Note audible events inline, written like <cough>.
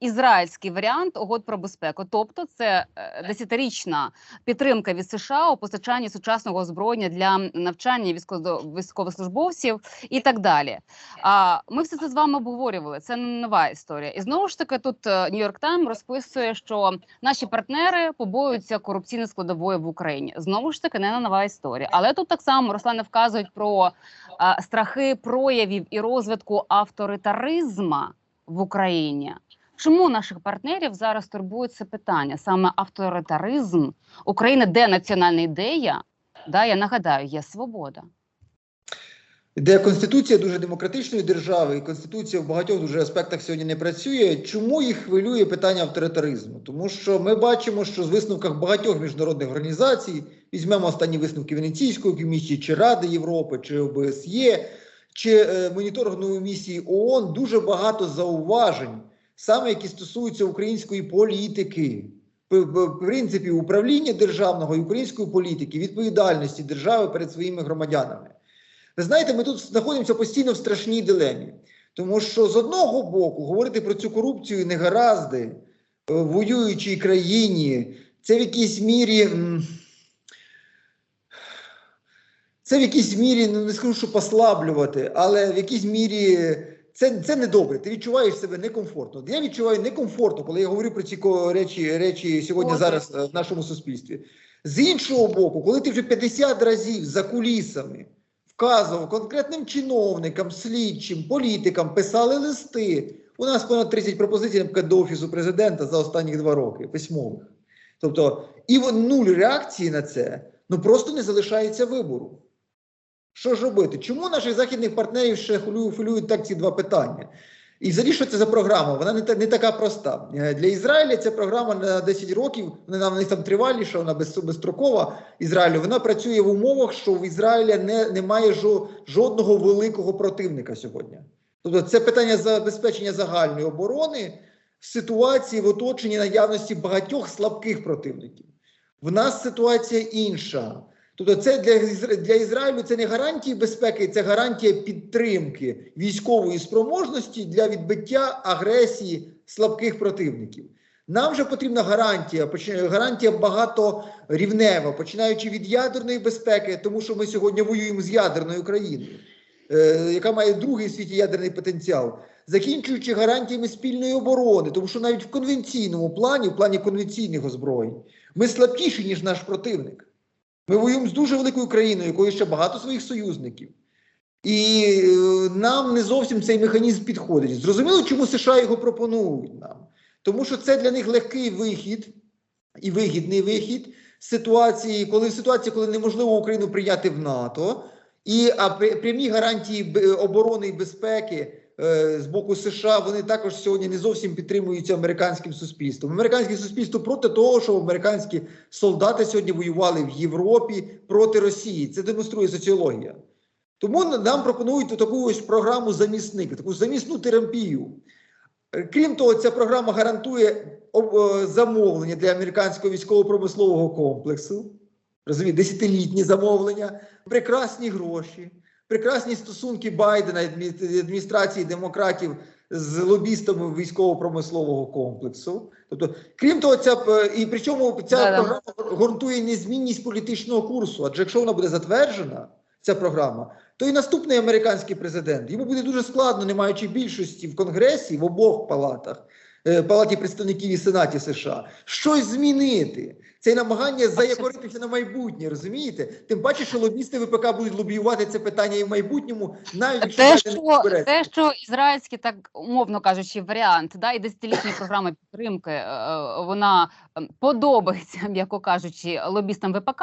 ізраїльський варіант угод про безпеку. Тобто, це е, десятирічна підтримка від США у постачанні сучасного озброєння для навчання військово- військовослужбовців і так далі. А ми все це з вами обговорювали. Це не нова історія. І знову ж таки, тут Нью-Йорк Тайм розписує, що наші партнери побоюються корупційної складової в Україні. Знову ж таки, не нова історія. Але тут так само Руслане вказують про а, страхи проявів і розвитку авторитаризма в Україні. Чому наших партнерів зараз турбує це питання? Саме авторитаризм України, де національна ідея? Да, я нагадаю, є свобода. Де конституція дуже демократичної держави, і конституція в багатьох дуже аспектах сьогодні не працює. Чому їх хвилює питання авторитаризму? Тому що ми бачимо, що з висновках багатьох міжнародних організацій візьмемо останні висновки Венеційської комісії, чи Ради Європи, чи ОБСЄ, чи е, моніторингової місії ООН дуже багато зауважень, саме які стосуються української політики. В принципі, управління державного і української політики, відповідальності держави перед своїми громадянами. Ви знаєте, ми тут знаходимося постійно в страшній дилемі. Тому що з одного боку говорити про цю корупцію і негаразди е, в воюючій країні, це в якійсь мірі. Це в якійсь мірі, ну не скажу, що послаблювати, але в якійсь мірі це, це не добре. Ти відчуваєш себе некомфортно. Я відчуваю некомфортно, коли я говорю про ці речі, речі сьогодні зараз е, в нашому суспільстві. З іншого боку, коли ти вже 50 разів за кулісами вказував конкретним чиновникам, слідчим, політикам, писали листи. У нас понад 30 пропозицій до офісу президента за останні два роки письмових. Тобто, і нуль реакції на це, ну просто не залишається вибору. Що ж робити? Чому наших західних партнерів ще хвилюють, так ці два питання? І взагалі, що це за програма? Вона не, не така проста. Е, Для Ізраїля ця програма на 10 років, вона в них там триваліша, вона безстрокова Ізраїлю. Вона працює в умовах, що в Ізраїля не, немає жо, жодного великого противника сьогодні. Тобто це питання забезпечення загальної оборони в ситуації в оточенні наявності багатьох слабких противників. В нас ситуація інша. Тобто, це для, для Ізраїлю це не гарантії безпеки, це гарантія підтримки військової спроможності для відбиття агресії слабких противників. Нам же потрібна гарантія, гарантія багаторівнева, починаючи від ядерної безпеки, тому що ми сьогодні воюємо з ядерною країною, е, яка має другий в світі ядерний потенціал, закінчуючи гарантіями спільної оборони, тому що навіть в конвенційному плані, в плані конвенційних озброєнь, ми слабкіші, ніж наш противник. Ми воюємо з дуже великою країною, якою ще багато своїх союзників. І е, нам не зовсім цей механізм підходить. Зрозуміло, чому США його пропонують нам. Тому що це для них легкий вихід і вигідний вихід з ситуації, коли в ситуації, коли неможливо Україну прийняти в НАТО, і а прямі гарантії оборони і безпеки з боку США вони також сьогодні не зовсім підтримуються американським суспільством. Американське суспільство проти того, що американські солдати сьогодні воювали в Європі проти Росії. Це демонструє соціологія. Тому нам пропонують таку ось програму замісник, таку замісну терапію. Е, Крім того, ця програма гарантує е, замовлення для американського військово-промислового комплексу. Розумієте, десятилітні замовлення, прекрасні гроші, прекрасні стосунки Байдена і адміністрації демократів з лобістами військово-промислового комплексу. Тобто, крім того, ця і причому ця Да-да. програма гарантує незмінність політичного курсу. Адже якщо вона буде затверджена, ця програма, то і наступний американський президент йому буде дуже складно, не маючи більшості в Конгресі в обох палатах, палаті представників і Сенаті США, щось змінити. Це намагання заякоритися на майбутнє, розумієте? Тим паче, що лобісти ВПК будуть лобіювати це питання і в майбутньому, навіть якщо Те, не що, збереться. те, що ізраїльський, так умовно кажучи, варіант, да, і десятилітня програма підтримки, е, е, вона е, подобається, <laughs> м'яко кажучи, лобістам ВПК.